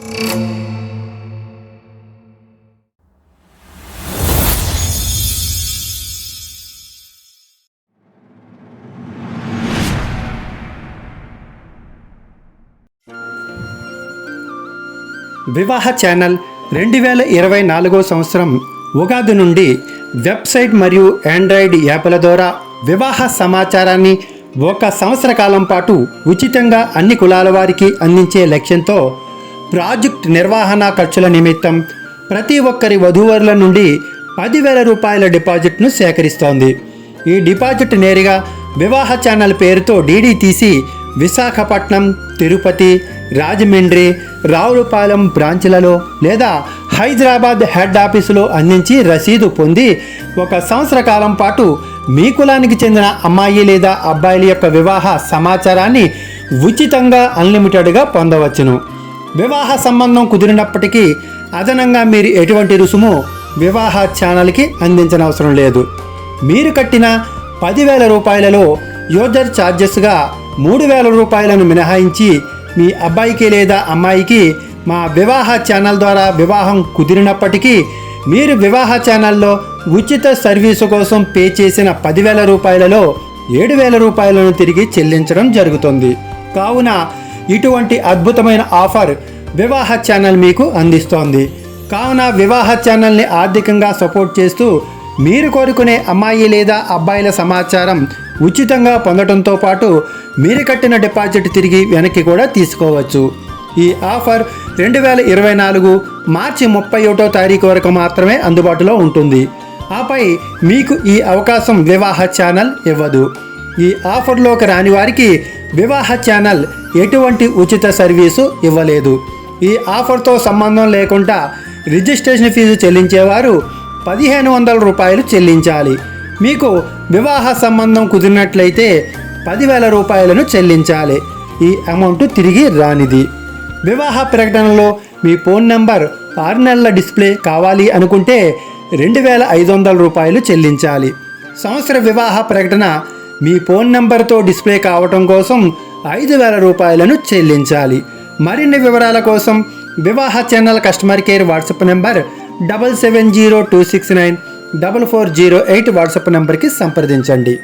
వివాహ ఛానల్ రెండు వేల ఇరవై నాలుగో సంవత్సరం ఉగాది నుండి వెబ్సైట్ మరియు ఆండ్రాయిడ్ యాప్ల ద్వారా వివాహ సమాచారాన్ని ఒక సంవత్సర కాలం పాటు ఉచితంగా అన్ని కులాల వారికి అందించే లక్ష్యంతో ప్రాజెక్ట్ నిర్వహణ ఖర్చుల నిమిత్తం ప్రతి ఒక్కరి వధూవరుల నుండి పదివేల రూపాయల డిపాజిట్ను సేకరిస్తోంది. ఈ డిపాజిట్ నేరుగా వివాహ ఛానల్ పేరుతో డీడీ తీసి విశాఖపట్నం తిరుపతి రాజమండ్రి రావులపాలెం బ్రాంచ్లలో లేదా హైదరాబాద్ హెడ్ ఆఫీసులో అందించి రసీదు పొంది ఒక సంవత్సర కాలం పాటు మీ కులానికి చెందిన అమ్మాయి లేదా అబ్బాయిల యొక్క వివాహ సమాచారాన్ని ఉచితంగా అన్లిమిటెడ్గా పొందవచ్చును. వివాహ సంబంధం కుదిరినప్పటికీ అదనంగా మీరు ఎటువంటి రుసుము వివాహ ఛానల్కి అందించనవసరం లేదు. మీరు కట్టిన పదివేల రూపాయలలో యూజర్ ఛార్జెస్గా మూడు వేల రూపాయలను మినహాయించి మీ అబ్బాయికి లేదా అమ్మాయికి మా వివాహ ఛానల్ ద్వారా వివాహం కుదిరినప్పటికీ మీరు వివాహ ఛానల్లో ఉచిత సర్వీసు కోసం పే చేసిన పదివేల రూపాయలలో ఏడు వేల రూపాయలను తిరిగి చెల్లించడం జరుగుతుంది. కావున ఇటువంటి అద్భుతమైన ఆఫర్ వివాహ ఛానల్ మీకు అందిస్తోంది. కావున వివాహ ఛానల్ని ఆర్థికంగా సపోర్ట్ చేస్తూ మీరు కోరుకునే అమ్మాయి లేదా అబ్బాయిల సమాచారం ఉచితంగా పొందడంతో పాటు మీరు కట్టిన డిపాజిట్ తిరిగి వెనక్కి కూడా తీసుకోవచ్చు. ఈ ఆఫర్ రెండు వేల ఇరవై నాలుగు మార్చి ముప్పై ఒకటో తారీఖు వరకు మాత్రమే అందుబాటులో ఉంటుంది. ఆపై మీకు ఈ అవకాశం వివాహ ఛానల్ ఇవ్వదు. ఈ ఆఫర్లోకి రాని వారికి వివాహ ఛానల్ ఎటువంటి ఉచిత సర్వీసు ఇవ్వలేదు. ఈ ఆఫర్తో సంబంధం లేకుండా రిజిస్ట్రేషన్ ఫీజు చెల్లించేవారు పదిహేను వందల రూపాయలు చెల్లించాలి. మీకు వివాహ సంబంధం కుదిరినట్లయితే పదివేల రూపాయలను చెల్లించాలి. ఈ అమౌంట్ తిరిగి రానిది. వివాహ ప్రకటనలో మీ ఫోన్ నెంబర్ ఆరు నెలల డిస్ప్లే కావాలి అనుకుంటే రెండు వేల ఐదు వందల రూపాయలు చెల్లించాలి. సంవత్సర వివాహ ప్రకటన మీ ఫోన్ నంబర్తో డిస్ప్లే కావటం కోసం ఐదు వేల రూపాయలను చెల్లించాలి. మరిన్ని వివరాల కోసం Vivaha channel customer care WhatsApp number double seven zero two six nine double four zero eight WhatsApp నెంబర్కి సంప్రదించండి.